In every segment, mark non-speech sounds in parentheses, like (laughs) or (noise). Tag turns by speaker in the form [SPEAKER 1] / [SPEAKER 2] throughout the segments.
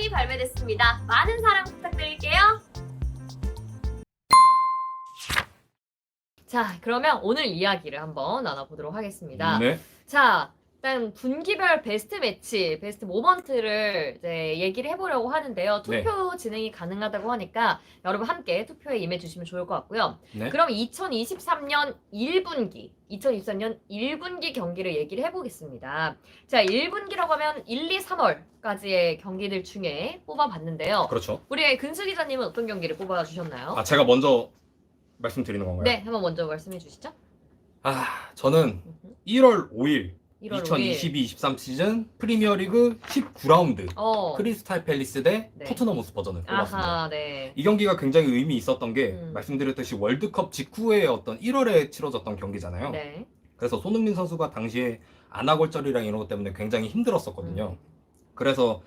[SPEAKER 1] 결과물이 발매됐습니다. 많은 사랑 부탁드릴게요. 자, 그러면 오늘 이야기를 한번 나눠보도록 하겠습니다.
[SPEAKER 2] 네.
[SPEAKER 1] 자, 일단 분기별 베스트 매치, 베스트 모먼트를 이제 얘기를 해보려고 하는데요.
[SPEAKER 2] 네.
[SPEAKER 1] 투표 진행이 가능하다고 하니까 여러분 함께 투표에 임해주시면 좋을 것 같고요.
[SPEAKER 2] 네.
[SPEAKER 1] 그럼 2023년 1분기, 2023년 1분기 경기를 얘기를 해보겠습니다. 자, 1분기라고 하면 1, 2, 3월까지의 경기들 중에 뽑아봤는데요.
[SPEAKER 2] 그렇죠.
[SPEAKER 1] 우리 근수 기자님은 어떤 경기를 뽑아주셨나요?
[SPEAKER 2] 아 제가 먼저 말씀드리는 건가요?
[SPEAKER 1] 네, 한번 먼저 말씀해 주시죠.
[SPEAKER 2] 아 저는 1월 5일
[SPEAKER 1] 1월 5일.
[SPEAKER 2] 2022-23 시즌 프리미어리그 19라운드
[SPEAKER 1] 어.
[SPEAKER 2] 크리스탈 팰리스 대
[SPEAKER 1] 네.
[SPEAKER 2] 토트넘 호스 버전을 뽑았습니다.
[SPEAKER 1] 아하, 네.
[SPEAKER 2] 이 경기가 굉장히 의미 있었던 게
[SPEAKER 1] 음.
[SPEAKER 2] 말씀드렸듯이 월드컵 직후에 어떤 1월에 치러졌던 경기잖아요.
[SPEAKER 1] 네.
[SPEAKER 2] 그래서 손흥민 선수가 당시에 안아골절이랑 이런 것 때문에 굉장히 힘들었었거든요.
[SPEAKER 1] 음.
[SPEAKER 2] 그래서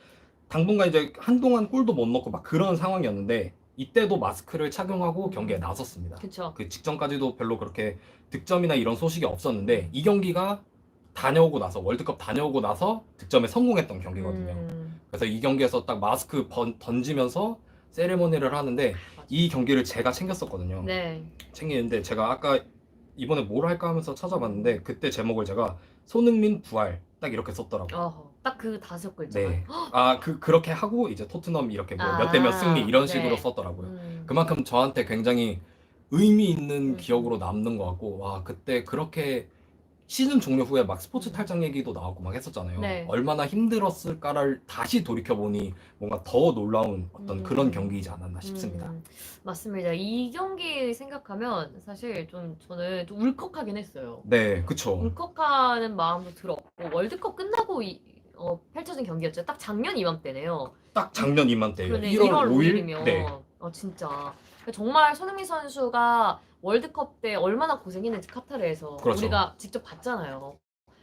[SPEAKER 2] 당분간 이제 한동안 골도 못 넣고 막 그런 상황이었는데 이때도 마스크를 착용하고
[SPEAKER 1] 음.
[SPEAKER 2] 경기에 나섰습니다.
[SPEAKER 1] 그쵸.
[SPEAKER 2] 그 직전까지도 별로 그렇게 득점이나 이런 소식이 없었는데 이 경기가 다녀오고 나서 월드컵 다녀오고 나서 득점에 성공했던 경기거든요.
[SPEAKER 1] 음,
[SPEAKER 2] 그래서 이 경기에서 딱 마스크 번- 던지면서 세레모니를 하는데 이 경기를 제가 챙겼었거든요.
[SPEAKER 1] 네.
[SPEAKER 2] 챙기는데 제가 아까 이번에 뭘 할까 하면서 찾아봤는데 그때 제목을 제가 손흥민 부활 딱 이렇게 썼더라고요.
[SPEAKER 1] 어, 딱그 다섯 글자.
[SPEAKER 2] 네. 아, 그 그렇게 하고 이제 토트넘 이렇게 뭐
[SPEAKER 1] 아,
[SPEAKER 2] 몇대몇 승리 이런 식으로
[SPEAKER 1] 네.
[SPEAKER 2] 썼더라고요.
[SPEAKER 1] 음.
[SPEAKER 2] 그만큼 저한테 굉장히 의미 있는
[SPEAKER 1] 음.
[SPEAKER 2] 기억으로 남는 것 같고 와 그때 그렇게 시즌 종료 후에 막 스포츠 탈장 얘기도 나오고 막 했었잖아요.
[SPEAKER 1] 음. 네.
[SPEAKER 2] 얼마나 힘들었을까를 다시 돌이켜 보니 뭔가 더 놀라운 어떤
[SPEAKER 1] 음.
[SPEAKER 2] 그런 경기이지 않았나 싶습니다.
[SPEAKER 1] 음, 맞습니다. 이 경기 생각하면 사실 좀 저는 좀 울컥하긴 했어요.
[SPEAKER 2] 네, 그쵸.
[SPEAKER 1] 울컥하는 마음도 들었고 월드컵 끝나고 이, 어, 펼쳐진 경기였죠. 딱 작년 이맘때네요.
[SPEAKER 2] 딱 작년 이맘때예요.
[SPEAKER 1] 그러네,
[SPEAKER 2] 1월,
[SPEAKER 1] 1월
[SPEAKER 2] 5일.
[SPEAKER 1] 5일이면
[SPEAKER 2] 네.
[SPEAKER 1] 어, 진짜 정말 손흥민 선수가 월드컵 때 얼마나 고생했는지 카타르에서
[SPEAKER 2] 그렇죠.
[SPEAKER 1] 우리가 직접 봤잖아요.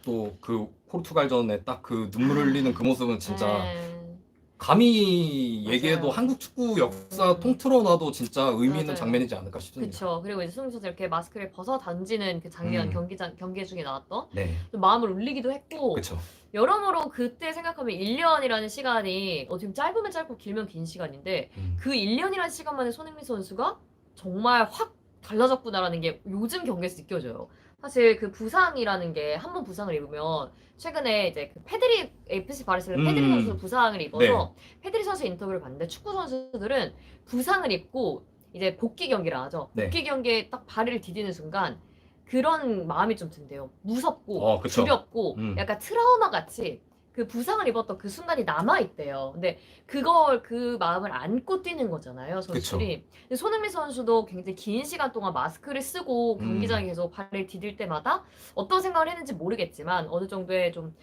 [SPEAKER 2] 또 그 포르투갈전에 딱 그 눈물 흘리는 그 모습은 진짜
[SPEAKER 1] 네.
[SPEAKER 2] 감히 얘기해도
[SPEAKER 1] 맞아요.
[SPEAKER 2] 한국 축구 역사
[SPEAKER 1] 음.
[SPEAKER 2] 통틀어 놔도 진짜 의미 있는
[SPEAKER 1] 맞아요.
[SPEAKER 2] 장면이지 않을까 싶습니다.
[SPEAKER 1] 그쵸. 그리고 이제 손흥민 선수 이렇게 마스크를 벗어 던지는 그 장면
[SPEAKER 2] 음.
[SPEAKER 1] 경기장 경기 중에 나왔던
[SPEAKER 2] 네,
[SPEAKER 1] 좀 마음을 울리기도 했고
[SPEAKER 2] 그쵸.
[SPEAKER 1] 여러모로 그때 생각하면 1년이라는 시간이 어, 지금 짧으면 짧고 길면 긴 시간인데
[SPEAKER 2] 음.
[SPEAKER 1] 그 1년이라는 시간 만에 손흥민 선수가 정말 확 달라졌구나라는 게 요즘 경기에서 느껴져요. 사실 그 부상이라는 게 한 번 부상을 입으면 최근에 이제 그 페드리 FC 바르셀로나 페드리
[SPEAKER 2] 음.
[SPEAKER 1] 선수 부상을 입어서 페드리 선수 인터뷰를 봤는데 축구 선수들은 부상을 입고 이제 복귀 경기를 하죠.
[SPEAKER 2] 네.
[SPEAKER 1] 복귀 경기에 딱 발을 디디는 순간 그런 마음이 좀 든대요. 무섭고
[SPEAKER 2] 어, 그쵸.
[SPEAKER 1] 두렵고
[SPEAKER 2] 음.
[SPEAKER 1] 약간 트라우마 같이 그 부상을 입었던 그 순간이 남아 있대요. 근데 그걸 그 마음을 안고 뛰는 거잖아요, 선수들이. 근데 손흥민 선수도 굉장히 긴 시간 동안 마스크를 쓰고
[SPEAKER 2] 음.
[SPEAKER 1] 경기장에 계속 발을 디딜 때마다 어떤 생각을 했는지 모르겠지만 어느 정도의 좀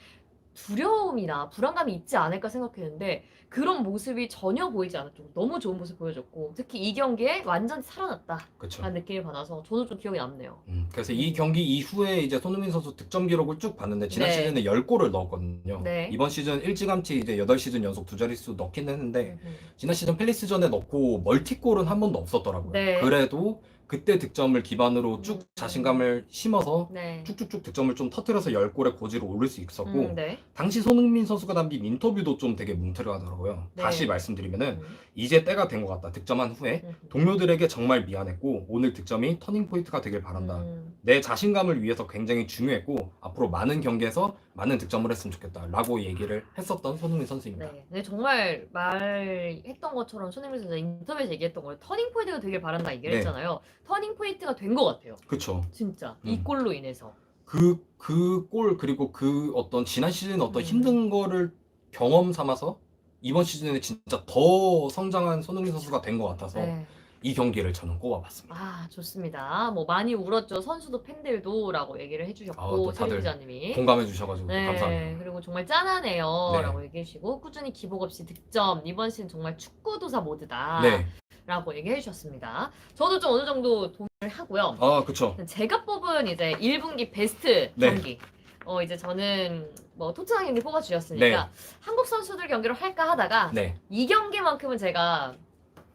[SPEAKER 1] 두려움이나 불안감이 있지 않을까 생각했는데 그런 모습이 전혀 보이지 않았고 너무 좋은 모습 보여줬고 특히 이 경기에 완전 살아났다라는
[SPEAKER 2] 그쵸.
[SPEAKER 1] 느낌을 받아서 저도 좀 기억이 남네요.
[SPEAKER 2] 음, 그래서 이 경기 이후에 이제 손흥민 선수 득점 기록을 쭉 봤는데 지난
[SPEAKER 1] 네.
[SPEAKER 2] 시즌에 10골을 넣었거든요.
[SPEAKER 1] 네.
[SPEAKER 2] 이번 시즌 일찌감치 이제 8시즌 연속 두 자릿수 넣긴 했는데
[SPEAKER 1] 음,
[SPEAKER 2] 지난 시즌 팰리스전에 넣고 멀티골은 한 번도 없었더라고요.
[SPEAKER 1] 네.
[SPEAKER 2] 그래도 그때 득점을 기반으로 쭉
[SPEAKER 1] 음.
[SPEAKER 2] 자신감을 심어서
[SPEAKER 1] 네.
[SPEAKER 2] 쭉쭉쭉 득점을 좀 터트려서 10골의 고지로 오를 수 있었고
[SPEAKER 1] 음, 네.
[SPEAKER 2] 당시 손흥민 선수가 남긴 인터뷰도 좀 되게 뭉클하더라고요.
[SPEAKER 1] 네.
[SPEAKER 2] 다시 말씀드리면은
[SPEAKER 1] 음,
[SPEAKER 2] 이제 때가 된 것 같다. 득점한 후에
[SPEAKER 1] 음,
[SPEAKER 2] 동료들에게 정말 미안했고 오늘 득점이 터닝 포인트가 되길 바란다.
[SPEAKER 1] 음,
[SPEAKER 2] 내 자신감을 위해서 굉장히 중요했고 앞으로 많은 경기에서 많은 득점을 했으면 좋겠다라고 얘기를 했었던 손흥민 선수입니다.
[SPEAKER 1] 네. 근데 정말 말했던 것처럼 손흥민 선수 인터뷰에서 얘기했던 거예요. 터닝 포인트가 되길 바란다 얘기를
[SPEAKER 2] 네.
[SPEAKER 1] 했잖아요. 터닝 포인트가 된 것 같아요.
[SPEAKER 2] 그쵸.
[SPEAKER 1] 진짜 이
[SPEAKER 2] 음.
[SPEAKER 1] 골로 인해서.
[SPEAKER 2] 그, 그 골, 그리고 그 어떤 지난 시즌 어떤
[SPEAKER 1] 음.
[SPEAKER 2] 힘든 거를 경험 삼아서 이번 시즌에 진짜 더 성장한 손흥민 선수가 된 것 같아서
[SPEAKER 1] 네.
[SPEAKER 2] 이 경기를 저는 꼽아봤습니다.
[SPEAKER 1] 아 좋습니다. 뭐 많이 울었죠. 선수도 팬들도라고 얘기를 해주셨고
[SPEAKER 2] 또
[SPEAKER 1] 세리
[SPEAKER 2] 다들
[SPEAKER 1] 기자님이.
[SPEAKER 2] 공감해 주셔가지고
[SPEAKER 1] 네,
[SPEAKER 2] 감사합니다.
[SPEAKER 1] 그리고 정말 짠하네요라고
[SPEAKER 2] 네.
[SPEAKER 1] 얘기해 주시고 꾸준히 기복 없이 득점 이번 시즌 정말 축구 도사 모드다.
[SPEAKER 2] 네.
[SPEAKER 1] 라고 얘기해 주셨습니다. 저도 좀 어느 정도 동의를 하고요.
[SPEAKER 2] 아, 그쵸.
[SPEAKER 1] 제가 뽑은 이제 1분기 베스트
[SPEAKER 2] 네.
[SPEAKER 1] 경기. 어 이제 저는 뭐 토트넘 경기 뽑아 주셨으니까 한국 선수들 경기로 할까 하다가
[SPEAKER 2] 네.
[SPEAKER 1] 이 경기만큼은 제가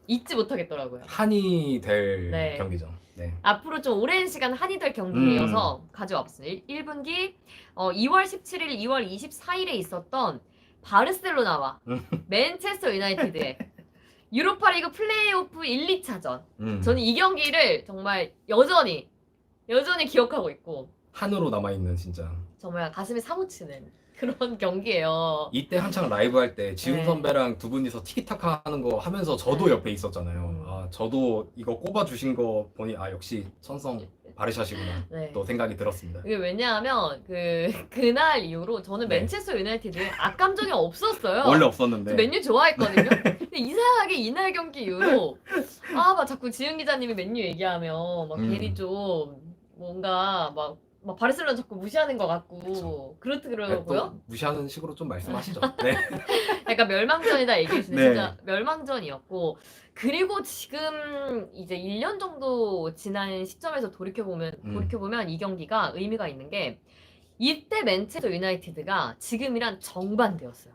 [SPEAKER 1] 잊지 못하겠더라고요.
[SPEAKER 2] 한이 될
[SPEAKER 1] 네.
[SPEAKER 2] 경기죠. 네.
[SPEAKER 1] 앞으로 좀 오랜 시간 한이 될 경기여서 가져와 봤습니다. 1 분기 어, 2월 17일, 2월 24일에 있었던 바르셀로나와
[SPEAKER 2] 음.
[SPEAKER 1] 맨체스터 유나이티드의 (laughs) 유로파리그 플레이오프 1, 2차전.
[SPEAKER 2] 음.
[SPEAKER 1] 저는 이 경기를 정말 여전히 여전히 기억하고 있고
[SPEAKER 2] 한으로 남아 있는 진짜.
[SPEAKER 1] 정말 가슴이 사무치는 그런 (laughs) 경기예요.
[SPEAKER 2] 이때 한창 라이브 할 때 지훈
[SPEAKER 1] 네.
[SPEAKER 2] 선배랑 두 분이서 티키타카 하는 거 하면서 저도
[SPEAKER 1] 네.
[SPEAKER 2] 옆에 있었잖아요.
[SPEAKER 1] 음.
[SPEAKER 2] 아 저도 이거 꼽아 주신 거 보니 아 역시 천성 바르샤시구나
[SPEAKER 1] 네.
[SPEAKER 2] 또 생각이 들었습니다.
[SPEAKER 1] 이게 왜냐하면 그 그날 이후로 저는
[SPEAKER 2] 네.
[SPEAKER 1] 맨체스터 유나이티드에 악감정이 없었어요.
[SPEAKER 2] 원래
[SPEAKER 1] 저
[SPEAKER 2] 없었는데.
[SPEAKER 1] 맨유 좋아했거든요. 근데 이상하게 이날 경기 이후로 아 막 자꾸 지은 기자님이 맨유 얘기하면 막
[SPEAKER 2] 음.
[SPEAKER 1] 괜히 좀 뭔가 막, 막 바르셀로나 자꾸 무시하는 것 같고
[SPEAKER 2] 그쵸. 네,
[SPEAKER 1] 그렇더라고요.
[SPEAKER 2] 또 무시하는 식으로 좀 말씀하시죠. (laughs) 네.
[SPEAKER 1] 약간 멸망전이다 얘기했는데
[SPEAKER 2] 네.
[SPEAKER 1] 진짜 멸망전이었고 그리고 지금 이제 1년 정도 지난 시점에서 돌이켜 보면
[SPEAKER 2] 음.
[SPEAKER 1] 돌이켜 보면 이 경기가 의미가 있는 게 이때 맨체스터 유나이티드가 지금이란 정반대였어요.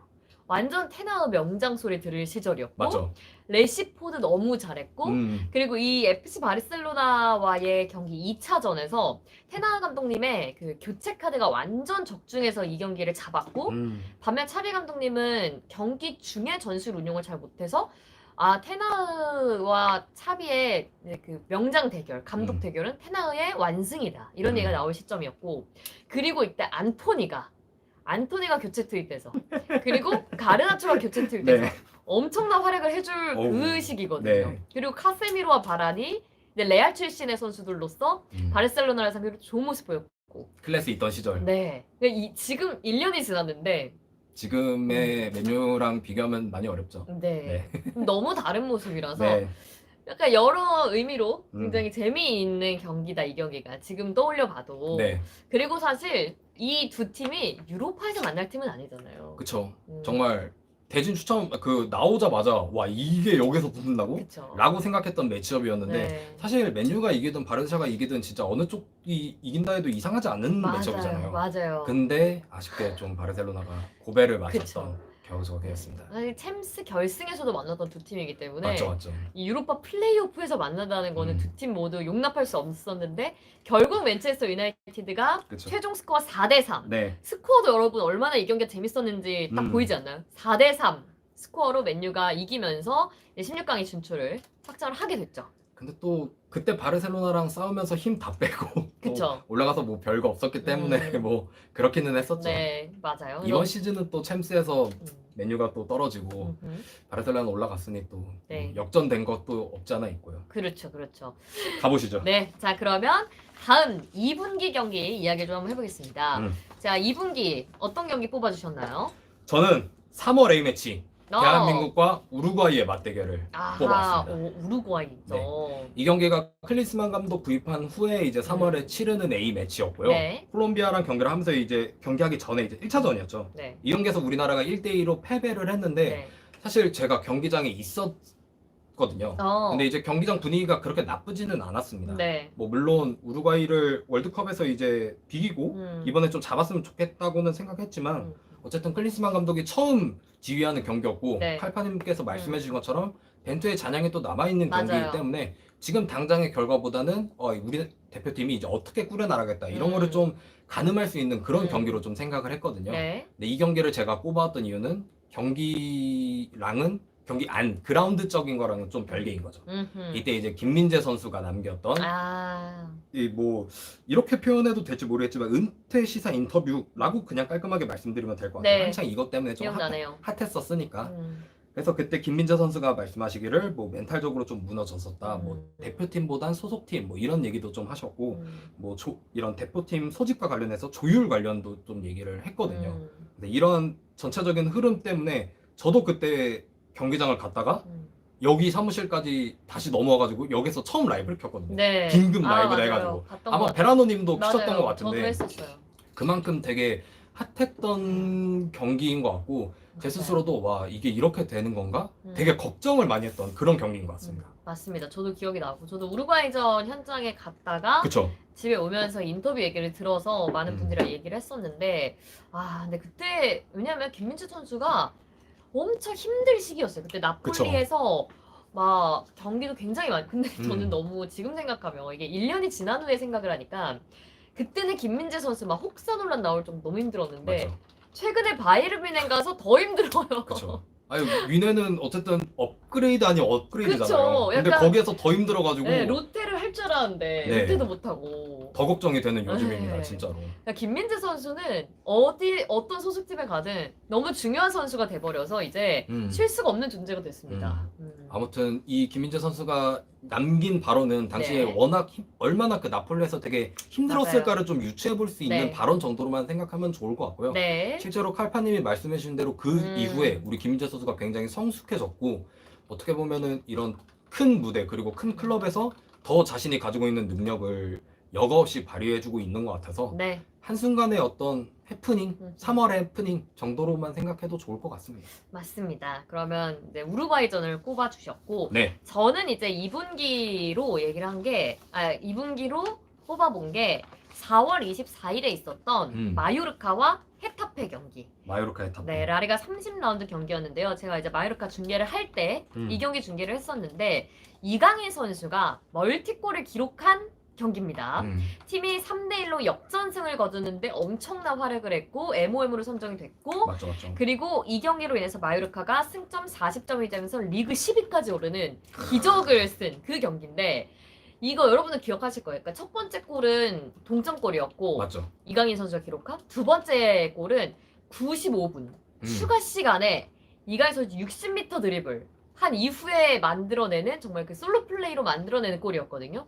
[SPEAKER 1] 완전 테나우 명장 소리 들을 시절이었고
[SPEAKER 2] 맞죠.
[SPEAKER 1] 레시포드 너무 잘했고
[SPEAKER 2] 음.
[SPEAKER 1] 그리고 이 FC 바르셀로나와의 경기 2차전에서 테나 감독님의 그 교체 카드가 완전 적중해서 이 경기를 잡았고
[SPEAKER 2] 음.
[SPEAKER 1] 반면 차비 감독님은 경기 중에 전술 운용을 잘 못해서 아 테나우와 차비의 그 명장 대결, 감독
[SPEAKER 2] 음.
[SPEAKER 1] 대결은 테나우의 완승이다 이런
[SPEAKER 2] 음.
[SPEAKER 1] 얘기가 나올 시점이었고 그리고 이때 안토니가 안토니가 교체 투입돼서 그리고 가르나초가 교체 투입돼서
[SPEAKER 2] 네.
[SPEAKER 1] 엄청난 활약을 해줄
[SPEAKER 2] 어우,
[SPEAKER 1] 그 시기거든요.
[SPEAKER 2] 네.
[SPEAKER 1] 그리고 카세미로와 바란이 이제 레알 출신의 선수들로서
[SPEAKER 2] 음.
[SPEAKER 1] 바르셀로나를 상대로 좋은 모습 보였고
[SPEAKER 2] 클래스 있던 시절.
[SPEAKER 1] 네. 근데 이, 지금 1년이 지났는데
[SPEAKER 2] 지금의 메뉴랑 비교하면 많이 어렵죠.
[SPEAKER 1] 네. 너무 다른 모습이라서
[SPEAKER 2] 네.
[SPEAKER 1] 약간 여러 의미로
[SPEAKER 2] 음.
[SPEAKER 1] 굉장히 재미있는 경기다 이 경기가 지금 떠올려 봐도
[SPEAKER 2] 네.
[SPEAKER 1] 그리고 사실 이 두 팀이 유로파에서 만날 팀은 아니잖아요.
[SPEAKER 2] 그쵸.
[SPEAKER 1] 음.
[SPEAKER 2] 정말 대진 추첨 그 나오자마자 와 이게 여기서 붙는다고?
[SPEAKER 1] 그쵸.
[SPEAKER 2] 라고 생각했던 매치업이었는데
[SPEAKER 1] 네.
[SPEAKER 2] 사실 맨유가 이기든 바르샤가 이기든 진짜 어느 쪽이 이긴다 해도 이상하지 않는
[SPEAKER 1] 맞아요.
[SPEAKER 2] 매치업이잖아요.
[SPEAKER 1] 맞아요.
[SPEAKER 2] 근데 아쉽게 좀 바르셀로나가 고배를 맞았던
[SPEAKER 1] 그쵸.
[SPEAKER 2] 겨우저기였습니다.
[SPEAKER 1] 사실 챔스 결승에서도 만났던 두 팀이기 때문에
[SPEAKER 2] 맞죠, 맞죠.
[SPEAKER 1] 이 유로파 플레이오프에서 만난다는 거는
[SPEAKER 2] 음.
[SPEAKER 1] 두 팀 모두 용납할 수 없었는데 결국 맨체스터 유나이티드가
[SPEAKER 2] 그쵸.
[SPEAKER 1] 최종 스코어 4대 3.
[SPEAKER 2] 네,
[SPEAKER 1] 스코어도 여러분 얼마나 이 경기가 재밌었는지 딱
[SPEAKER 2] 음.
[SPEAKER 1] 보이지 않나요? 4대 3 스코어로 맨유가 이기면서 16강에 진출을 확정을 하게 됐죠.
[SPEAKER 2] 근데 또 그때 바르셀로나랑 싸우면서 힘 다 빼고 (laughs) 또
[SPEAKER 1] 그쵸.
[SPEAKER 2] 올라가서 뭐 별거 없었기 때문에
[SPEAKER 1] 음.
[SPEAKER 2] 뭐 그렇기는 했었죠.
[SPEAKER 1] 네, 맞아요.
[SPEAKER 2] 이번 시즌은 또 챔스에서
[SPEAKER 1] 음,
[SPEAKER 2] 메뉴가 또 떨어지고
[SPEAKER 1] 음, 음.
[SPEAKER 2] 바르셀로나 올라갔으니 또
[SPEAKER 1] 네.
[SPEAKER 2] 역전된 것도 없지 않아 있고요.
[SPEAKER 1] 그렇죠, 그렇죠.
[SPEAKER 2] 가보시죠.
[SPEAKER 1] 네, 자 그러면 다음 2분기 경기 이야기 좀 한번 해보겠습니다.
[SPEAKER 2] 음.
[SPEAKER 1] 자, 2분기 어떤 경기 뽑아주셨나요?
[SPEAKER 2] 저는 3월 A 매치
[SPEAKER 1] 어.
[SPEAKER 2] 대한민국과 우루과이의 맞대결을
[SPEAKER 1] 아하,
[SPEAKER 2] 뽑아왔습니다.
[SPEAKER 1] 오, 우루과이죠.
[SPEAKER 2] 이 경기가 클리스만 감독 구입한 후에 이제 3월에 치르는 A 매치였고요.
[SPEAKER 1] 네,
[SPEAKER 2] 콜롬비아랑 경기를 하면서 이제 경기하기 전에 이제 1차전이었죠.
[SPEAKER 1] 네,
[SPEAKER 2] 이 경기에서 우리나라가 1대 2로 패배를 했는데
[SPEAKER 1] 네.
[SPEAKER 2] 사실 제가 경기장에 있었거든요.
[SPEAKER 1] 어,
[SPEAKER 2] 근데 이제 경기장 분위기가 그렇게 나쁘지는 않았습니다.
[SPEAKER 1] 네.
[SPEAKER 2] 뭐 물론 우루과이를 월드컵에서 이제 비기고
[SPEAKER 1] 음.
[SPEAKER 2] 이번에 좀 잡았으면 좋겠다고는 생각했지만
[SPEAKER 1] 음.
[SPEAKER 2] 어쨌든 클리스만 감독이 처음 지휘하는 경기였고
[SPEAKER 1] 네.
[SPEAKER 2] 칼파님께서 말씀해 주신 것처럼 벤투의 잔향이 또 남아있는
[SPEAKER 1] 맞아요.
[SPEAKER 2] 경기이기 때문에 지금 당장의 결과보다는 어, 우리 대표팀이 이제 어떻게 꾸려나가겠다 이런
[SPEAKER 1] 음.
[SPEAKER 2] 거를 좀 가늠할 수 있는 그런
[SPEAKER 1] 음.
[SPEAKER 2] 경기로 좀 생각을 했거든요.
[SPEAKER 1] 네.
[SPEAKER 2] 근데 이 경기를 제가 꼽아왔던 이유는 경기랑은 경기 안 그라운드적인 거랑은 좀 별개인 거죠.
[SPEAKER 1] 음흠.
[SPEAKER 2] 이때 이제 김민재 선수가 남겼던
[SPEAKER 1] 아,
[SPEAKER 2] 이 뭐 이렇게 표현해도 될지 모르겠지만 은퇴 시사 인터뷰라고 그냥 깔끔하게 말씀드리면 될 것 같아요.
[SPEAKER 1] 네.
[SPEAKER 2] 한창 이것 때문에 좀 핫,
[SPEAKER 1] 기억나네요.
[SPEAKER 2] 핫했었으니까.
[SPEAKER 1] 음.
[SPEAKER 2] 그래서 그때 김민재 선수가 말씀하시기를 뭐 멘탈적으로 좀 무너졌었다. 뭐
[SPEAKER 1] 음.
[SPEAKER 2] 대표팀보단 소속팀 뭐 이런 얘기도 좀 하셨고
[SPEAKER 1] 음.
[SPEAKER 2] 뭐 조- 이런 대표팀 소집과 관련해서 조율 관련도 좀 얘기를 했거든요.
[SPEAKER 1] 음.
[SPEAKER 2] 근데 이런 전체적인 흐름 때문에 저도 그때 경기장을 갔다가
[SPEAKER 1] 음.
[SPEAKER 2] 여기 사무실까지 다시 넘어와가지고 여기서 처음 라이브를 켰거든요.
[SPEAKER 1] 네.
[SPEAKER 2] 긴급
[SPEAKER 1] 아,
[SPEAKER 2] 라이브를
[SPEAKER 1] 맞아요.
[SPEAKER 2] 해가지고.
[SPEAKER 1] 봤던
[SPEAKER 2] 아마
[SPEAKER 1] 것
[SPEAKER 2] 베라노님도. 키셨던 것
[SPEAKER 1] 맞아요. 저도
[SPEAKER 2] 같은데
[SPEAKER 1] 했었어요.
[SPEAKER 2] 그만큼 되게 핫했던 경기인 것 같고 제
[SPEAKER 1] 맞아요.
[SPEAKER 2] 스스로도 와 이게 이렇게 되는 건가?
[SPEAKER 1] 음.
[SPEAKER 2] 되게 걱정을 많이 했던 그런 경기인 것 같습니다.
[SPEAKER 1] 음, 맞습니다. 저도 기억이 나고 저도 우루과이전 현장에 갔다가
[SPEAKER 2] 그쵸?
[SPEAKER 1] 집에 오면서 인터뷰 얘기를 들어서 많은
[SPEAKER 2] 음.
[SPEAKER 1] 분들이랑 얘기를 했었는데 아 근데 그때 왜냐면 김민주 선수가 엄청 힘들 시기였어요. 그때 나폴리에서 막 경기도 굉장히 많이 근데 저는
[SPEAKER 2] 음.
[SPEAKER 1] 너무 지금 생각하면 이게 1년이 지난 후에 생각을 하니까 그때는 김민재 선수 막 혹사 논란 나올 정도 너무 힘들었는데
[SPEAKER 2] 맞죠.
[SPEAKER 1] 최근에 바이에른 가서 더 힘들어요.
[SPEAKER 2] 그쵸. 아니 위네는 어쨌든 업그레이드 아닌 업그레이드잖아요.
[SPEAKER 1] 그쵸.
[SPEAKER 2] 근데
[SPEAKER 1] 약간-
[SPEAKER 2] 거기에서 더 힘들어가지고
[SPEAKER 1] 네, 롯데를 할 줄 알았는데
[SPEAKER 2] 네.
[SPEAKER 1] 롯데도 못하고.
[SPEAKER 2] 더 걱정이 되는 요즘입니다,
[SPEAKER 1] 네.
[SPEAKER 2] 진짜로.
[SPEAKER 1] 그러니까 김민재 선수는 어디 어떤 소속팀에 가든 너무 중요한 선수가 돼버려서 이제
[SPEAKER 2] 음.
[SPEAKER 1] 쉴 수가 없는 존재가 됐습니다. 음.
[SPEAKER 2] 아무튼 이 김민재 선수가 남긴 발언은 당시에
[SPEAKER 1] 네.
[SPEAKER 2] 워낙 힘- 얼마나 그 나폴리에서 되게 힘들었을까를 좀 유추해 볼 수 있는
[SPEAKER 1] 네.
[SPEAKER 2] 발언 정도로만 생각하면 좋을 것 같고요.
[SPEAKER 1] 네.
[SPEAKER 2] 실제로 칼파님이 말씀해 주신 대로 그
[SPEAKER 1] 음.
[SPEAKER 2] 이후에 우리 김민재 선수가 굉장히 성숙해졌고 어떻게 보면은 이런 큰 무대 그리고 큰 클럽에서 더 자신이 가지고 있는 능력을 여과 없이 발휘해주고 있는 것 같아서
[SPEAKER 1] 네.
[SPEAKER 2] 한순간의 어떤 해프닝,
[SPEAKER 1] 음.
[SPEAKER 2] 3월의 해프닝 정도로만 생각해도 좋을 것 같습니다.
[SPEAKER 1] 맞습니다. 그러면 이제 우루과이전을 꼽아 주셨고
[SPEAKER 2] 네,
[SPEAKER 1] 저는 이제 2분기로 얘기를 한 게, 아, 2분기로 뽑아본 게 4월 24일에 있었던
[SPEAKER 2] 음.
[SPEAKER 1] 마요르카와 헤타페 경기.
[SPEAKER 2] 마요르카 에타페.
[SPEAKER 1] 네, 라리가 30라운드 경기였는데요. 제가 이제 마요르카 중계를 할 때 이
[SPEAKER 2] 음.
[SPEAKER 1] 경기 중계를 했었는데 이강인 선수가 멀티골을 기록한 경기입니다.
[SPEAKER 2] 음.
[SPEAKER 1] 팀이 3대 1로 역전승을 거두는데 엄청난 활약을 했고 MOM으로 선정이 됐고
[SPEAKER 2] 맞죠, 맞죠.
[SPEAKER 1] 그리고 이 경기로 인해서 마요르카가 승점 40점이 되면서 리그 10위까지 오르는 기적을 쓴 그 경기인데 이거 여러분은 기억하실 거예요. 그러니까 첫 번째 골은 동점골이었고
[SPEAKER 2] 맞죠.
[SPEAKER 1] 이강인 선수가 기록한 두 번째 골은 95분
[SPEAKER 2] 음.
[SPEAKER 1] 추가 시간에 이강인 선수 60m 드리블 한 이후에 만들어내는 정말 그 솔로 플레이로 만들어내는 골이었거든요.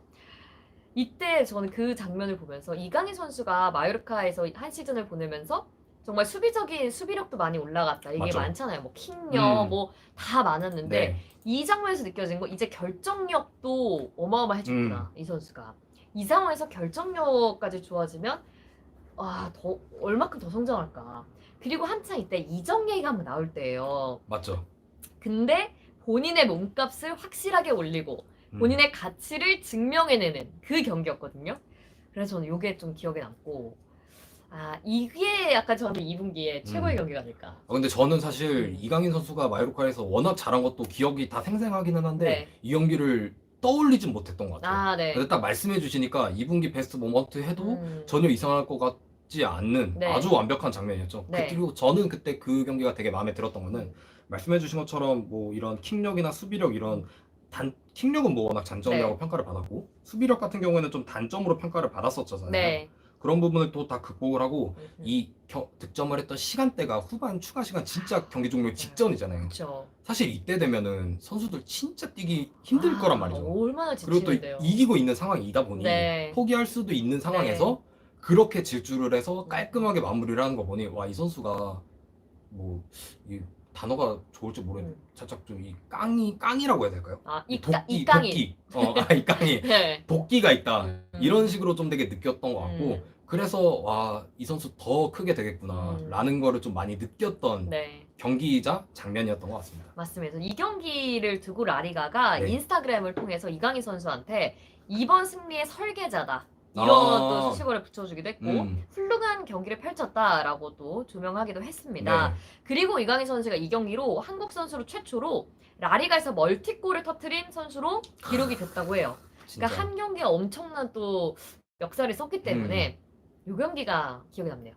[SPEAKER 1] 이때 저는 그 장면을 보면서 이강인 선수가 마요르카에서 한 시즌을 보내면서 정말 수비적인 수비력도 많이 올라갔다. 이게
[SPEAKER 2] 맞죠.
[SPEAKER 1] 많잖아요. 뭐 킹력
[SPEAKER 2] 음.
[SPEAKER 1] 뭐 다 많았는데
[SPEAKER 2] 네.
[SPEAKER 1] 이 장면에서 느껴진 거 이제 결정력도 어마어마해졌구나
[SPEAKER 2] 음.
[SPEAKER 1] 이 선수가 이 상황에서 결정력까지 좋아지면 와더 얼마큼 더 성장할까 그리고 한창 이때 이적 얘기가 한번 나올 때예요
[SPEAKER 2] 맞죠.
[SPEAKER 1] 근데 본인의 몸값을 확실하게 올리고
[SPEAKER 2] 음.
[SPEAKER 1] 본인의 가치를 증명해내는 그 경기였거든요 그래서 저는 이게 좀 기억에 남고 아 이게 약간 저는 2분기에 최고의
[SPEAKER 2] 음.
[SPEAKER 1] 경기가 아닐까
[SPEAKER 2] 아, 근데 저는 사실
[SPEAKER 1] 음.
[SPEAKER 2] 이강인 선수가 마요르카에서 워낙 잘한 것도 기억이 다 생생하기는 한데
[SPEAKER 1] 네.
[SPEAKER 2] 이 경기를 떠올리진 못했던 것 같아요.
[SPEAKER 1] 아 네
[SPEAKER 2] 근데 딱 말씀해 주시니까 2분기 베스트 모먼트 해도
[SPEAKER 1] 음.
[SPEAKER 2] 전혀 이상할 것 같지 않는
[SPEAKER 1] 네.
[SPEAKER 2] 아주 완벽한 장면이었죠.
[SPEAKER 1] 네.
[SPEAKER 2] 그리고 저는 그때 그 경기가 되게 마음에 들었던 거는 말씀해 주신 것처럼 뭐 이런 킥력이나 수비력 이런 단 킥력은 뭐 워낙 장점이라고
[SPEAKER 1] 네.
[SPEAKER 2] 평가를 받았고 수비력 같은 경우에는 좀 단점으로 평가를 받았었잖아요.
[SPEAKER 1] 네.
[SPEAKER 2] 그런 부분을 또 다 극복을 하고
[SPEAKER 1] 음.
[SPEAKER 2] 이 겨- 득점을 했던 시간대가 후반 추가 시간 진짜 경기 종료 직전이잖아요.
[SPEAKER 1] 그렇죠.
[SPEAKER 2] 사실 이때 되면은 선수들 진짜 뛰기 힘들
[SPEAKER 1] 아,
[SPEAKER 2] 거란 말이죠.
[SPEAKER 1] 얼마나
[SPEAKER 2] 그리고 또
[SPEAKER 1] 지치는데요.
[SPEAKER 2] 이기고 있는 상황이다 보니
[SPEAKER 1] 네.
[SPEAKER 2] 포기할 수도 있는 상황에서 그렇게 질주를 해서 깔끔하게 마무리를 하는 거 보니 와 이 선수가 뭐 이 단어가 좋을지 모르겠는데
[SPEAKER 1] 음.
[SPEAKER 2] 살짝 좀 이 깡이 깡이라고 해야 될까요?
[SPEAKER 1] 아, 이 이깡이.
[SPEAKER 2] 도끼. 어, 아, 이 깡이 (laughs)
[SPEAKER 1] 네.
[SPEAKER 2] 도끼가 있다.
[SPEAKER 1] 음.
[SPEAKER 2] 이런 식으로 좀 되게 느꼈던 것 같고
[SPEAKER 1] 음.
[SPEAKER 2] 그래서 와 이 선수 더 크게 되겠구나
[SPEAKER 1] 음.
[SPEAKER 2] 라는 거를 좀 많이 느꼈던
[SPEAKER 1] 네.
[SPEAKER 2] 경기이자 장면이었던 것 같습니다.
[SPEAKER 1] 맞습니다. 이 경기를 두고 라리가가
[SPEAKER 2] 네.
[SPEAKER 1] 인스타그램을 통해서 이강인 선수한테 이번 승리의 설계자다. 이런
[SPEAKER 2] 아.
[SPEAKER 1] 또 수식어를 붙여주기도 했고
[SPEAKER 2] 음.
[SPEAKER 1] 훌륭한 경기를 펼쳤다라고 또 조명하기도 했습니다.
[SPEAKER 2] 네.
[SPEAKER 1] 그리고 이강인 선수가 이 경기로 한국 선수로 최초로 라리가에서 멀티골을 터트린 선수로 기록이 됐다고 해요.
[SPEAKER 2] 진짜.
[SPEAKER 1] 그러니까 한 경기에 엄청난 또 역사를 썼기 때문에 이 경기가 기억에 남네요.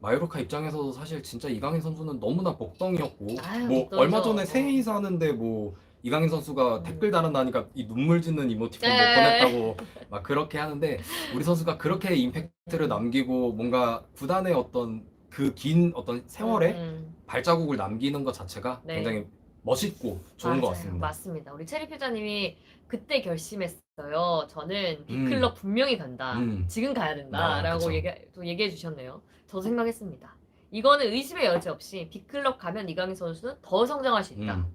[SPEAKER 2] 마요르카 입장에서도 사실 진짜 이강인 선수는 너무나 복덩이였고
[SPEAKER 1] 아유,
[SPEAKER 2] 뭐
[SPEAKER 1] 복덩이죠.
[SPEAKER 2] 얼마 전에
[SPEAKER 1] 어.
[SPEAKER 2] 새해이사 하는데 뭐 이강인 선수가
[SPEAKER 1] 음.
[SPEAKER 2] 댓글 달아나니까 이 눈물 짓는 이모티콘 뭐
[SPEAKER 1] 네.
[SPEAKER 2] 보냈다고 막 그렇게 하는데 우리 선수가 그렇게 임팩트를 남기고 뭔가 구단의 어떤 그 긴 어떤 세월에
[SPEAKER 1] 음,
[SPEAKER 2] 발자국을 남기는 것 자체가
[SPEAKER 1] 네.
[SPEAKER 2] 굉장히 멋있고 좋은 것
[SPEAKER 1] 맞아요.
[SPEAKER 2] 같습니다.
[SPEAKER 1] 맞습니다. 우리 체리 필자님이 그때 결심했어요. 저는
[SPEAKER 2] 음.
[SPEAKER 1] 빅클럽 분명히 간다.
[SPEAKER 2] 음.
[SPEAKER 1] 지금 가야
[SPEAKER 2] 아,
[SPEAKER 1] 된다라고
[SPEAKER 2] 그쵸.
[SPEAKER 1] 얘기, 또 얘기해 주셨네요. 저도 생각했습니다. 이거는 의심의 여지 없이 빅클럽 가면 이강인 선수는 더 성장할 수 있다.
[SPEAKER 2] 음.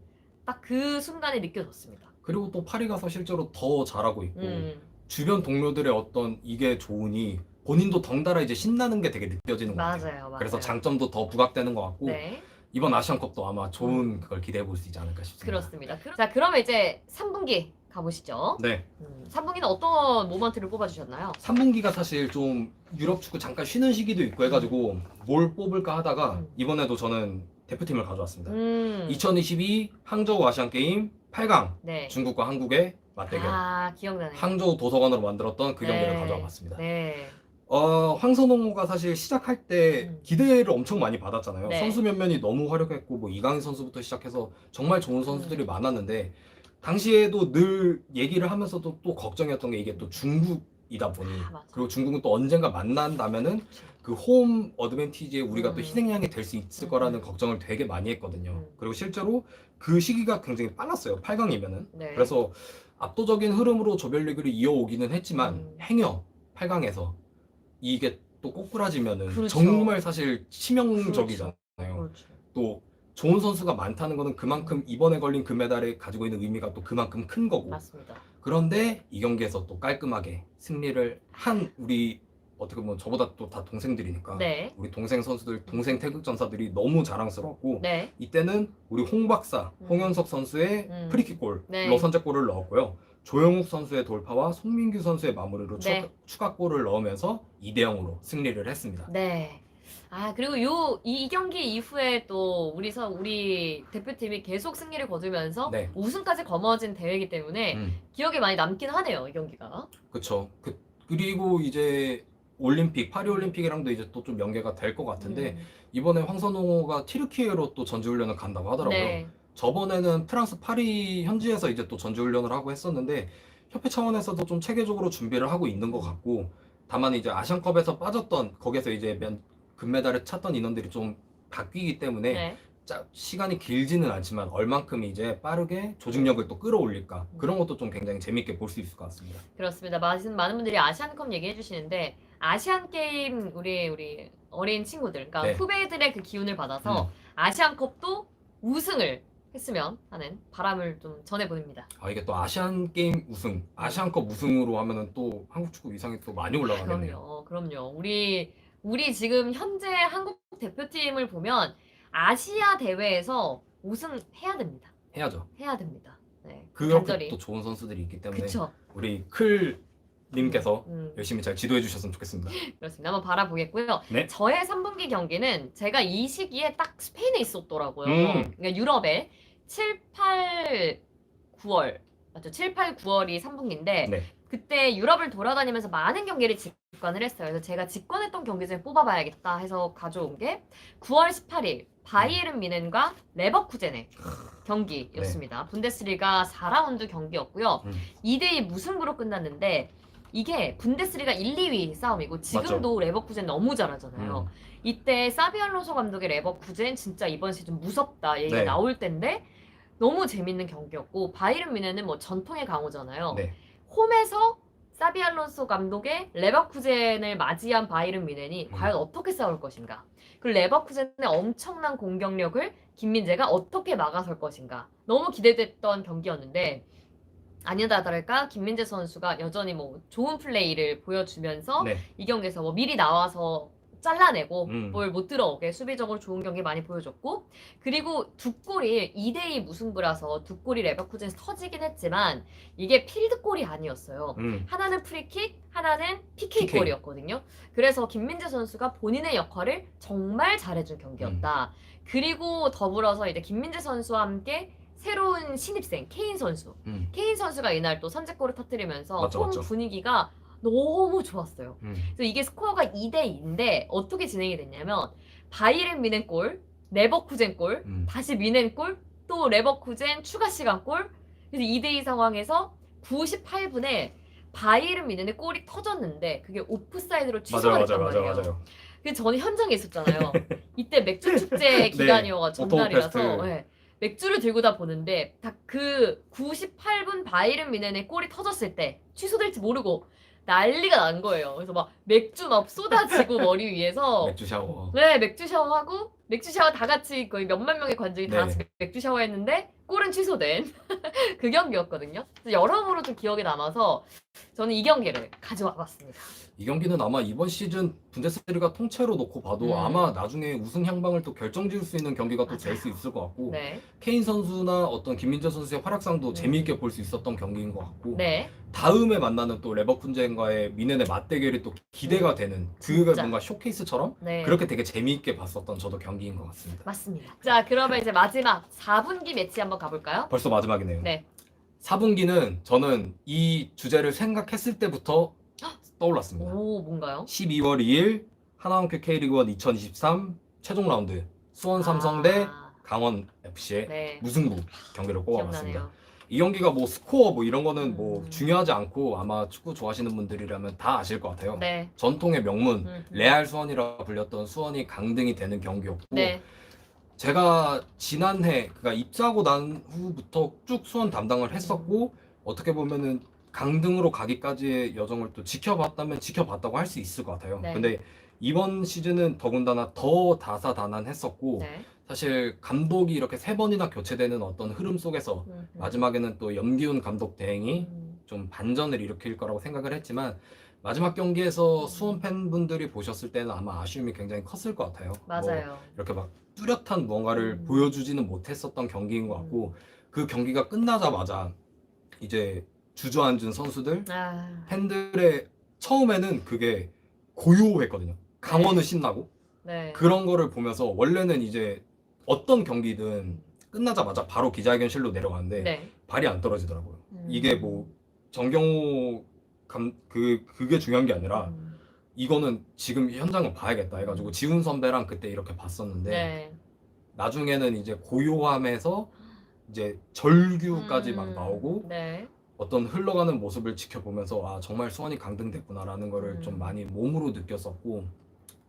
[SPEAKER 1] 딱 그 순간에 느껴졌습니다.
[SPEAKER 2] 그리고 또 파리 가서 실제로 더 잘하고 있고
[SPEAKER 1] 음,
[SPEAKER 2] 주변 동료들의 어떤 이게 좋으니 본인도 덩달아 이제 신나는 게 되게 느껴지는 것 같아요.
[SPEAKER 1] 맞아요, 맞아요.
[SPEAKER 2] 그래서 장점도 더 부각되는 것 같고
[SPEAKER 1] 네,
[SPEAKER 2] 이번 아시안컵도 아마 좋은 그걸 기대해 볼 수 있지 않을까 싶습니다.
[SPEAKER 1] 그렇습니다. 그럼- 자, 그러면 이제 3분기 가보시죠.
[SPEAKER 2] 네,
[SPEAKER 1] 음, 3분기는 어떤 모먼트를 뽑아주셨나요?
[SPEAKER 2] 3분기가 사실 좀 유럽 축구 잠깐 쉬는 시기도 있고 해가지고 뭘 뽑을까 하다가
[SPEAKER 1] 음.
[SPEAKER 2] 이번에도 저는 대표팀을 가져왔습니다.
[SPEAKER 1] 음,
[SPEAKER 2] 2022 항저우 아시안 게임 8강
[SPEAKER 1] 네.
[SPEAKER 2] 중국과 한국의 맞대결.
[SPEAKER 1] 아, 기억나네요.
[SPEAKER 2] 항저우 도서관으로 만들었던 그 경기를
[SPEAKER 1] 네.
[SPEAKER 2] 가져와 봤습니다.
[SPEAKER 1] 네.
[SPEAKER 2] 어, 황선홍가 사실 시작할 때
[SPEAKER 1] 음.
[SPEAKER 2] 기대를 엄청 많이 받았잖아요.
[SPEAKER 1] 네.
[SPEAKER 2] 선수 면면이 너무 화려했고 뭐 이강인 선수부터 시작해서 정말 좋은 선수들이
[SPEAKER 1] 음.
[SPEAKER 2] 많았는데 당시에도 늘 얘기를 하면서도 또 걱정이었던 게 이게 또 중국이다 보니
[SPEAKER 1] 아.
[SPEAKER 2] 그리고 중국은 또 언젠가 만난다면은 그 홈 어드밴티지에 우리가 또
[SPEAKER 1] 음.
[SPEAKER 2] 희생양이 될 수 있을
[SPEAKER 1] 음.
[SPEAKER 2] 거라는 걱정을 되게 많이 했거든요.
[SPEAKER 1] 음.
[SPEAKER 2] 그리고 실제로 그 시기가 굉장히 빨랐어요. 8강이면은.
[SPEAKER 1] 네.
[SPEAKER 2] 그래서 압도적인 흐름으로 조별리그를 이어오기는 했지만
[SPEAKER 1] 음.
[SPEAKER 2] 행여 8강에서 이게 또 꼬꾸라지면은
[SPEAKER 1] 그렇죠.
[SPEAKER 2] 정말 사실 치명적이잖아요.
[SPEAKER 1] 그렇죠.
[SPEAKER 2] 또 좋은 선수가 많다는 거는 그만큼 이번에 걸린 금메달에 가지고 있는 의미가 또 그만큼 큰 거고
[SPEAKER 1] 맞습니다.
[SPEAKER 2] 그런데 이 경기에서 또 깔끔하게 승리를 한 우리 어떻게 보면 저보다 또 다 동생들이니까
[SPEAKER 1] 네.
[SPEAKER 2] 우리 동생 선수들 동생 태극 전사들이 너무 자랑스럽고
[SPEAKER 1] 네.
[SPEAKER 2] 이때는 우리 홍 박사
[SPEAKER 1] 음.
[SPEAKER 2] 홍현석 선수의
[SPEAKER 1] 음.
[SPEAKER 2] 프리킥골로
[SPEAKER 1] 네.
[SPEAKER 2] 선제골을 넣었고요. 조영욱 선수의 돌파와 송민규 선수의 마무리로 추-
[SPEAKER 1] 네.
[SPEAKER 2] 추가골을 넣으면서 2대 0으로 승리를 했습니다.
[SPEAKER 1] 네. 아 그리고 요 이 경기 이후에 또 우리 서 우리 대표팀이 계속 승리를 거두면서
[SPEAKER 2] 네.
[SPEAKER 1] 우승까지 거머쥔 대회이기 때문에
[SPEAKER 2] 음,
[SPEAKER 1] 기억에 많이 남긴 하네요 이 경기가.
[SPEAKER 2] 그렇죠. 그, 그리고 이제 올림픽 파리 올림픽이랑도 이제 또 좀 연계가 될 것 같은데
[SPEAKER 1] 음.
[SPEAKER 2] 이번에 황선홍호가 티르키예로 또 전지훈련을 간다고 하더라고요.
[SPEAKER 1] 네.
[SPEAKER 2] 저번에는 프랑스 파리 현지에서 이제 또 전지훈련을 하고 했었는데 협회 차원에서도 좀 체계적으로 준비를 하고 있는 것 같고 다만 이제 아시안컵에서 빠졌던 거기서 이제 면, 금메달을 찾던 인원들이 좀 바뀌기 때문에
[SPEAKER 1] 네.
[SPEAKER 2] 짜- 시간이 길지는 않지만 얼만큼 이제 빠르게 조직력을 또 끌어올릴까 그런 것도 좀 굉장히 재밌게 볼 수 있을 것 같습니다.
[SPEAKER 1] 그렇습니다. 많은 많은 분들이 아시안컵 얘기해 주시는데 아시안 게임 우리 우리 어린 친구들, 그러니까
[SPEAKER 2] 네.
[SPEAKER 1] 후배들의 그 기운을 받아서
[SPEAKER 2] 음.
[SPEAKER 1] 아시안컵도 우승을 했으면 하는 바람을 좀 전해 보냅니다.
[SPEAKER 2] 아 이게 또 아시안 게임 우승, 아시안컵 우승으로 하면은 또 한국 축구 위상이 또 많이 올라가겠네요.
[SPEAKER 1] 그럼요, 그럼요. 우리 우리 지금 현재 한국 대표팀을 보면 아시아 대회에서 우승해야 됩니다.
[SPEAKER 2] 해야죠.
[SPEAKER 1] 해야 됩니다. 네,
[SPEAKER 2] 그
[SPEAKER 1] 간절히.
[SPEAKER 2] 또 좋은 선수들이 있기 때문에
[SPEAKER 1] 그쵸.
[SPEAKER 2] 우리 클 님께서
[SPEAKER 1] 음,
[SPEAKER 2] 열심히 잘 지도해 주셨으면 좋겠습니다.
[SPEAKER 1] 그렇습니다. 한번 바라보겠고요.
[SPEAKER 2] 네.
[SPEAKER 1] 저의 3분기 경기는 제가 이 시기에 딱 스페인에 있었더라고요.
[SPEAKER 2] 음.
[SPEAKER 1] 그러니까 유럽에 7, 8, 9월 맞죠? 7, 8, 9월이 3분기인데
[SPEAKER 2] 네.
[SPEAKER 1] 그때 유럽을 돌아다니면서 많은 경기를 직관을 했어요. 그래서 제가 직관했던 경기 중에 뽑아봐야겠다 해서 가져온 게 9월 18일 바이에른 미넨과 레버쿠젠의 경기였습니다. 분데스리가 4라운드 경기였고요.
[SPEAKER 2] 음.
[SPEAKER 1] 2대2 무승부로 끝났는데 이게 분데스리가 1, 2위 싸움이고 지금도 레버쿠젠 너무 잘하잖아요.
[SPEAKER 2] 음.
[SPEAKER 1] 이때 사비 알론소 감독의 레버쿠젠 진짜 이번 시즌 무섭다 얘기가
[SPEAKER 2] 네.
[SPEAKER 1] 나올 때인데 너무 재밌는 경기였고 바이른 미네는 뭐 전통의 강호잖아요.
[SPEAKER 2] 네.
[SPEAKER 1] 홈에서 사비 알론소 감독의 레버쿠젠을 맞이한 바이른 미넨이
[SPEAKER 2] 음.
[SPEAKER 1] 과연 어떻게 싸울 것인가? 그리고 레버쿠젠의 엄청난 공격력을 김민재가 어떻게 막아설 것인가? 너무 기대됐던 경기였는데 아니다 다를까 김민재 선수가 여전히 뭐 좋은 플레이를 보여주면서
[SPEAKER 2] 네.
[SPEAKER 1] 이 경기에서 뭐 미리 나와서 잘라내고
[SPEAKER 2] 음.
[SPEAKER 1] 볼못 들어오게 수비적으로 좋은 경기 많이 보여줬고 그리고 두 골이 2대2 무승부라서 두 골이 레버쿠젠에서 터지긴 했지만 이게 필드골이 아니었어요.
[SPEAKER 2] 음.
[SPEAKER 1] 하나는 프리킥, 하나는 PK
[SPEAKER 2] PK.
[SPEAKER 1] 골이었거든요. 그래서 김민재 선수가 본인의 역할을 정말 잘해준 경기였다.
[SPEAKER 2] 음.
[SPEAKER 1] 그리고 더불어서 이제 김민재 선수와 함께 새로운 신입생 케인 선수,
[SPEAKER 2] 음.
[SPEAKER 1] 케인 선수가 이날 또 선제골을 터뜨리면서
[SPEAKER 2] 맞죠,
[SPEAKER 1] 홈
[SPEAKER 2] 맞죠.
[SPEAKER 1] 분위기가 너무 좋았어요.
[SPEAKER 2] 음.
[SPEAKER 1] 그래서 이게 스코어가 2대 2인데 어떻게 진행이 됐냐면 바이에른 미넨 골, 레버쿠젠 골,
[SPEAKER 2] 음.
[SPEAKER 1] 다시 미넨 골, 또 레버쿠젠 추가 시간 골. 그래서 2대 2 상황에서 98분에 바이에른 미넨의 골이 터졌는데 그게 오프사이드로 취소가
[SPEAKER 2] 맞아요,
[SPEAKER 1] 됐단
[SPEAKER 2] 맞아요, 맞아요,
[SPEAKER 1] 말이에요.
[SPEAKER 2] 맞아요.
[SPEAKER 1] 그래서 저는 현장에 있었잖아요. (laughs) 이때 맥주 축제 기간이어가 전날이라서
[SPEAKER 2] 네. 오토페스트.
[SPEAKER 1] 예, 맥주를 들고 다 보는데 딱그 98분 바이른 미넨의 골이 터졌을 때 취소될지 모르고 난리가 난 거예요. 그래서 막 맥주 막 쏟아지고 (laughs) 머리 위에서
[SPEAKER 2] 맥주 샤워.
[SPEAKER 1] 네 맥주 샤워하고 맥주 샤워 다 같이 거의 몇만 명의 관중이 다
[SPEAKER 2] 네.
[SPEAKER 1] 같이 맥주 샤워했는데 골은 취소된 (laughs) 그 경기였거든요. 그래서 여러모로 좀 기억에 남아서 저는 이 경기를 가져와 봤습니다.
[SPEAKER 2] 이 경기는 아마 이번 시즌 분데스리가 통째로 놓고 봐도
[SPEAKER 1] 음.
[SPEAKER 2] 아마 나중에 우승 향방을 또 결정지을 수 있는 경기가 또 될. 수 있을 것 같고
[SPEAKER 1] 네,
[SPEAKER 2] 케인 선수나 어떤 김민재 선수의 활약상도
[SPEAKER 1] 음.
[SPEAKER 2] 재미있게 볼 수 있었던 경기인 것 같고
[SPEAKER 1] 네,
[SPEAKER 2] 다음에 만나는 또 레버쿤젠과의 미넨의 맞대결이 또 기대가 되는 그가
[SPEAKER 1] 음. 진짜.
[SPEAKER 2] 뭔가 쇼케이스처럼
[SPEAKER 1] 네.
[SPEAKER 2] 그렇게 되게 재미있게 봤었던 저도 경기인 것 같습니다.
[SPEAKER 1] 맞습니다. 자, 그러면 이제 마지막 4분기 매치 한번 가볼까요?
[SPEAKER 2] 벌써 마지막이네요.
[SPEAKER 1] 네.
[SPEAKER 2] 4분기는 저는 이 주제를 생각했을 때부터 떠올랐습니다.
[SPEAKER 1] 오 뭔가요?
[SPEAKER 2] 12월 2일 하나원큐 K리그1 2023 최종 라운드 수원 삼성 대
[SPEAKER 1] 아,
[SPEAKER 2] 강원 FC의
[SPEAKER 1] 네
[SPEAKER 2] 무승부 경기를 꼽아봤습니다.
[SPEAKER 1] 기억나네요.
[SPEAKER 2] 이 경기가 뭐 스코어 뭐 이런 거는 뭐
[SPEAKER 1] 음.
[SPEAKER 2] 중요하지 않고 아마 축구 좋아하시는 분들이라면 다 아실 것 같아요.
[SPEAKER 1] 네.
[SPEAKER 2] 전통의 명문
[SPEAKER 1] 음.
[SPEAKER 2] 레알 수원이라 불렸던 수원이 강등이 되는 경기였고
[SPEAKER 1] 네.
[SPEAKER 2] 제가 지난해 그러니까 입사하고 난 후부터 쭉 수원 담당을 했었고 어떻게 보면은 강등으로 가기까지의 여정을 또 지켜봤다면 지켜봤다고 할 수 있을 것 같아요.
[SPEAKER 1] 네.
[SPEAKER 2] 근데 이번 시즌은 더군다나 더 다사다난했었고
[SPEAKER 1] 네.
[SPEAKER 2] 사실 감독이 이렇게 세 번이나 교체되는 어떤 흐름 속에서
[SPEAKER 1] 음, 음.
[SPEAKER 2] 마지막에는 또 염기훈 감독 대행이
[SPEAKER 1] 음.
[SPEAKER 2] 좀 반전을 일으킬 거라고 생각을 했지만 마지막 경기에서 수원 팬분들이 보셨을 때는 아마 아쉬움이 굉장히 컸을 것 같아요. 뭐
[SPEAKER 1] 맞아요.
[SPEAKER 2] 이렇게 막 뚜렷한 무언가를
[SPEAKER 1] 음.
[SPEAKER 2] 보여주지는 못했었던 경기인 것 같고 그 경기가 끝나자마자 이제 주저앉은 선수들
[SPEAKER 1] 아,
[SPEAKER 2] 팬들의 처음에는 그게 고요했거든요. 강원은 신나고
[SPEAKER 1] 네.
[SPEAKER 2] 그런 거를 보면서 원래는 이제 어떤 경기든 끝나자마자 바로 기자회견실로 내려가는데
[SPEAKER 1] 네.
[SPEAKER 2] 발이 안 떨어지더라고요.
[SPEAKER 1] 음.
[SPEAKER 2] 이게 뭐 정경호 감 그 그게 중요한 게 아니라
[SPEAKER 1] 음.
[SPEAKER 2] 이거는 지금 현장을 봐야겠다 해가지고 지훈 선배랑 그때 이렇게 봤었는데
[SPEAKER 1] 네.
[SPEAKER 2] 나중에는 이제 고요함에서 이제 절규까지 막
[SPEAKER 1] 음.
[SPEAKER 2] 나오고
[SPEAKER 1] 네.
[SPEAKER 2] 어떤 흘러가는 모습을 지켜보면서 아 정말 수원이 강등됐구나라는 거를
[SPEAKER 1] 음.
[SPEAKER 2] 좀 많이 몸으로 느꼈었고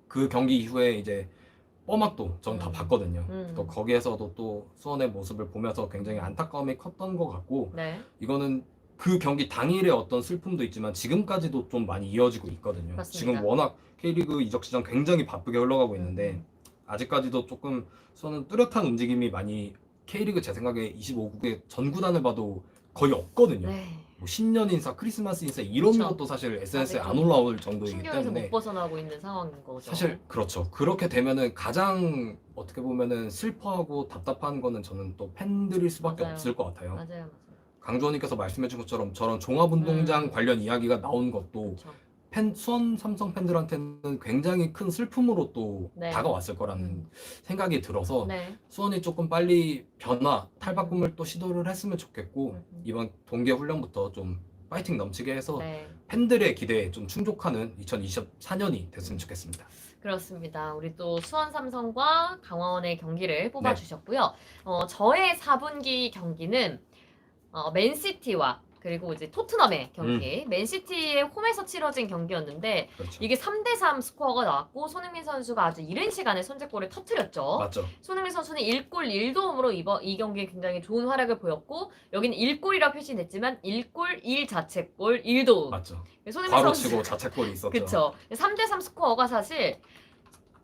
[SPEAKER 2] 그 경기 이후에 이제 뻐막도 전 다
[SPEAKER 1] 음.
[SPEAKER 2] 봤거든요.
[SPEAKER 1] 음.
[SPEAKER 2] 또 거기에서도 또 수원의 모습을 보면서 굉장히 안타까움이 컸던 것 같고
[SPEAKER 1] 네.
[SPEAKER 2] 이거는 그 경기 당일의 어떤 슬픔도 있지만 지금까지도 좀 많이 이어지고 있거든요.
[SPEAKER 1] 맞습니다.
[SPEAKER 2] 지금 워낙 K리그 이적 시장 굉장히 바쁘게 흘러가고 있는데
[SPEAKER 1] 음.
[SPEAKER 2] 아직까지도 조금 수원은 뚜렷한 움직임이 많이 K리그 제 생각에 25국의 전 구단을 봐도 거의 없거든요.
[SPEAKER 1] 네.
[SPEAKER 2] 뭐 신년 인사, 크리스마스 인사 이런
[SPEAKER 1] 그쵸.
[SPEAKER 2] 것도 사실 SNS에
[SPEAKER 1] 안좀
[SPEAKER 2] 올라올 정도이기
[SPEAKER 1] 신경에서
[SPEAKER 2] 때문에
[SPEAKER 1] 못 벗어나고 있는 상황인 거죠.
[SPEAKER 2] 사실 그렇죠. 그렇게 되면은 가장 어떻게 보면은 슬퍼하고 답답한 거는 저는 또 팬들일 수밖에
[SPEAKER 1] 맞아요.
[SPEAKER 2] 없을 것 같아요.
[SPEAKER 1] 맞아요, 맞아요.
[SPEAKER 2] 강주원님께서 말씀해준 것처럼 저런 종합운동장
[SPEAKER 1] 음.
[SPEAKER 2] 관련 이야기가 나온 것도. 팬 수원 삼성 팬들한테는 굉장히 큰 슬픔으로 또
[SPEAKER 1] 네.
[SPEAKER 2] 다가왔을 거라는 생각이 들어서
[SPEAKER 1] 네.
[SPEAKER 2] 수원이 조금 빨리 변화, 탈바 꿈을 또 시도를 했으면 좋겠고
[SPEAKER 1] 음.
[SPEAKER 2] 이번 동계 훈련부터 좀 파이팅 넘치게 해서
[SPEAKER 1] 네.
[SPEAKER 2] 팬들의 기대에 좀 충족하는 2024년이 됐으면 좋겠습니다.
[SPEAKER 1] 그렇습니다. 우리 또 수원 삼성과 강원의 경기를 뽑아주셨고요. 어, 저의 4분기 경기는 어, 맨시티와 그리고 이제 토트넘의 경기. 맨시티의 홈에서 치러진 경기였는데
[SPEAKER 2] 그렇죠.
[SPEAKER 1] 이게 3대 3 스코어가 나왔고 손흥민 선수가 아주 이른 시간에 선제골을 터트렸죠.
[SPEAKER 2] 맞죠.
[SPEAKER 1] 손흥민 선수는 1골 1도움으로 이번 이 경기에 굉장히 좋은 활약을 보였고 여기는 1골이라 표시됐지만 1골 1자책골 1도움.
[SPEAKER 2] 맞죠.
[SPEAKER 1] 손흥민
[SPEAKER 2] 바로
[SPEAKER 1] 선수
[SPEAKER 2] 치고 자책골이 있었죠.
[SPEAKER 1] 그쵸. 3대 3 스코어가 사실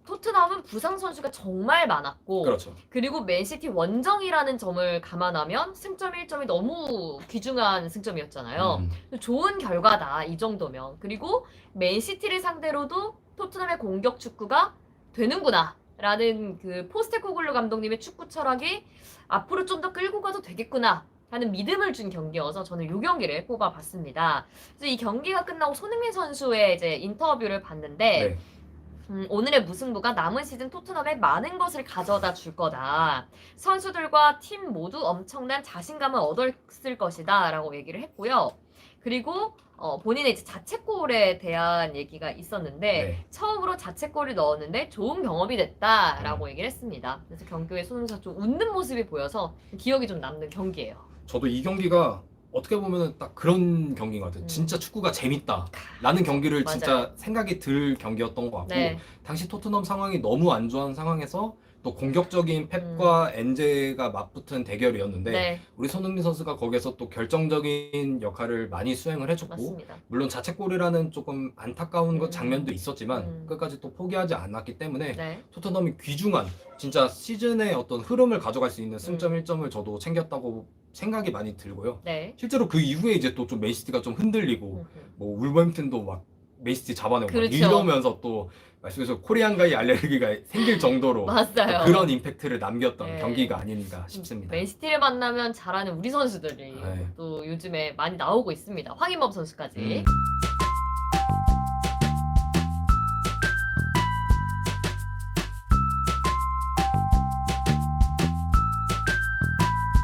[SPEAKER 1] 토트넘은 부상 선수가 정말 많았고
[SPEAKER 2] 그렇죠.
[SPEAKER 1] 그리고 맨시티 원정이라는 점을 감안하면 승점 1점이 너무 귀중한 승점이었잖아요.
[SPEAKER 2] 음,
[SPEAKER 1] 좋은 결과다 이 정도면. 그리고 맨시티를 상대로도 토트넘의 공격 축구가 되는구나. 라는 그 포스테코글루 감독님의 축구 철학이 앞으로 좀 더 끌고 가도 되겠구나 하는 믿음을 준 경기여서 저는 이 경기를 뽑아봤습니다. 그래서 이 경기가 끝나고 손흥민 선수의 이제 인터뷰를 봤는데
[SPEAKER 2] 네.
[SPEAKER 1] 음, 오늘의 무승부가 남은 시즌 토트넘에 많은 것을 가져다 줄 거다. 선수들과 팀 모두 엄청난 자신감을 얻었을 것이다. 라고 얘기를 했고요. 그리고 어, 본인의 자책골에 대한 얘기가 있었는데
[SPEAKER 2] 네.
[SPEAKER 1] 처음으로 자책골을 넣었는데 좋은 경험이 됐다라고
[SPEAKER 2] 음.
[SPEAKER 1] 얘기를 했습니다. 그래서 경기에 손흥민 선수 좀 웃는 모습이 보여서 기억이 좀 남는 경기예요.
[SPEAKER 2] 저도 이 경기가 어떻게 보면은 딱 그런 경기인 것 같아요.
[SPEAKER 1] 음.
[SPEAKER 2] 진짜 축구가 재밌다. 라는 경기를
[SPEAKER 1] 맞아요.
[SPEAKER 2] 진짜 생각이 들 경기였던 것 같고
[SPEAKER 1] 네,
[SPEAKER 2] 당시 토트넘 상황이 너무 안 좋은 상황에서 또 공격적인 펩과 엔제가 맞붙은 대결이었는데
[SPEAKER 1] 네,
[SPEAKER 2] 우리 손흥민 선수가 거기서 또 결정적인 역할을 많이 수행을 해줬고
[SPEAKER 1] 맞습니다.
[SPEAKER 2] 물론 자책골이라는 조금 안타까운 것
[SPEAKER 1] 음.
[SPEAKER 2] 장면도 있었지만
[SPEAKER 1] 음.
[SPEAKER 2] 끝까지 또 포기하지 않았기 때문에
[SPEAKER 1] 네,
[SPEAKER 2] 토트넘이 귀중한 진짜 시즌의 어떤 흐름을 가져갈 수 있는 승점
[SPEAKER 1] 음.
[SPEAKER 2] 1점을 저도 챙겼다고 생각이 많이 들고요.
[SPEAKER 1] 네.
[SPEAKER 2] 실제로 그 이후에 이제 또 좀 맨시티가 좀 흔들리고
[SPEAKER 1] 음, 음.
[SPEAKER 2] 뭐 울버햄튼도 막 맨시티 잡아내고 막
[SPEAKER 1] 그렇죠.
[SPEAKER 2] 이러면서 또 말씀해서 코리안가이 알레르기가 생길 정도로 (laughs)
[SPEAKER 1] 맞아요.
[SPEAKER 2] 또 그런 임팩트를 남겼던
[SPEAKER 1] 네.
[SPEAKER 2] 경기가 아닌가 싶습니다.
[SPEAKER 1] 맨시티를 만나면 잘하는 우리 선수들이
[SPEAKER 2] 네.
[SPEAKER 1] 또 요즘에 많이 나오고 있습니다. 황인범 선수까지.
[SPEAKER 2] 음.